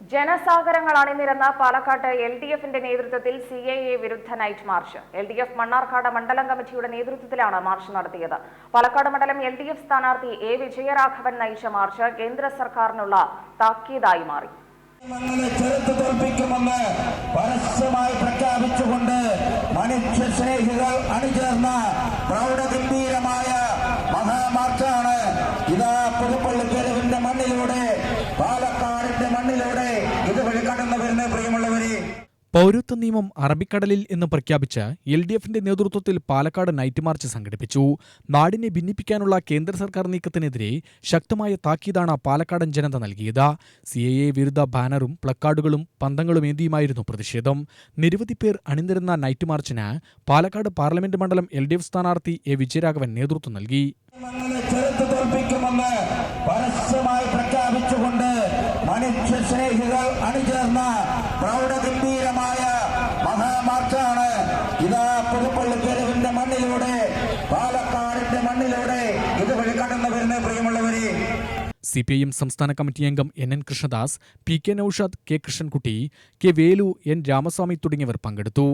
ജനസാഗരങ്ങൾ അണിനിരന്ന പാലക്കാട്ട് L D എഫിന്റെ നേതൃത്വത്തിൽ സി എ എ വിരുദ്ധ night march. L D F Mannarkkad മണ്ഡലം കമ്മിറ്റിയുടെ നേതൃത്വത്തിലാണ് മാർച്ച് നടത്തിയത്. പാലക്കാട് മണ്ഡലം എൽ ഡി എഫ് സ്ഥാനാർത്ഥി എ വിജയരാഘവൻ നയിച്ച മാർച്ച് കേന്ദ്ര സർക്കാരിനുള്ള താക്കീതായി മാറി. പരസ്യമായി പ്രഖ്യാപിച്ചുകൊണ്ട് പ്രൗഢഗംഭീരമായ മഹാമാർച്ചാണ് ഇതാ പുതുപ്പള്ളി മണ്ണിലൂടെ മണ്ണിലൂടെ വരുന്ന പ്രിയമുള്ളവരെ. പൗരത്വ നിയമം അറബിക്കടലിൽ എന്ന് പ്രഖ്യാപിച്ച് എൽ ഡി എഫിന്റെ നേതൃത്വത്തിൽ പാലക്കാട് നൈറ്റ് മാർച്ച് സംഘടിപ്പിച്ചു. നാടിനെ ഭിന്നിപ്പിക്കാനുള്ള കേന്ദ്ര സർക്കാർ നീക്കത്തിനെതിരെ ശക്തമായ താക്കീതാണ് പാലക്കാടൻ ജനത നൽകിയത്. സി എ എ വിരുദ്ധ ബാനറും പ്ലക്കാർഡുകളും പന്തങ്ങളും ഏന്തിയുമായിരുന്നു പ്രതിഷേധം. നിരവധി പേർ അണിനിരുന്ന നൈറ്റ് മാർച്ചിന് പാലക്കാട് പാർലമെന്റ് മണ്ഡലം എൽ ഡി എഫ് സ്ഥാനാർത്ഥി എ വിജയരാഘവൻ നേതൃത്വം നൽകി. പരസ്യമായി സ്നേഹികൾ അണിചേർന്ന പ്രൗഢഗംഭീരമായ മഹാമാർച്ചാണ് ഇതാ പുതുപ്പള്ളി തെരുവിന്റെ മണ്ണിലൂടെ പാലക്കാടിന്റെ മണ്ണിലൂടെ ഇതുവഴി കടന്നു വരുന്ന പ്രിയമുള്ളവരെ. സി പി ഐ എം സംസ്ഥാന കമ്മിറ്റി അംഗം N N Krishnadas P K Naushad K Krishnankutty K Velu N Ramaswamy തുടങ്ങിയവർ പങ്കെടുത്തു.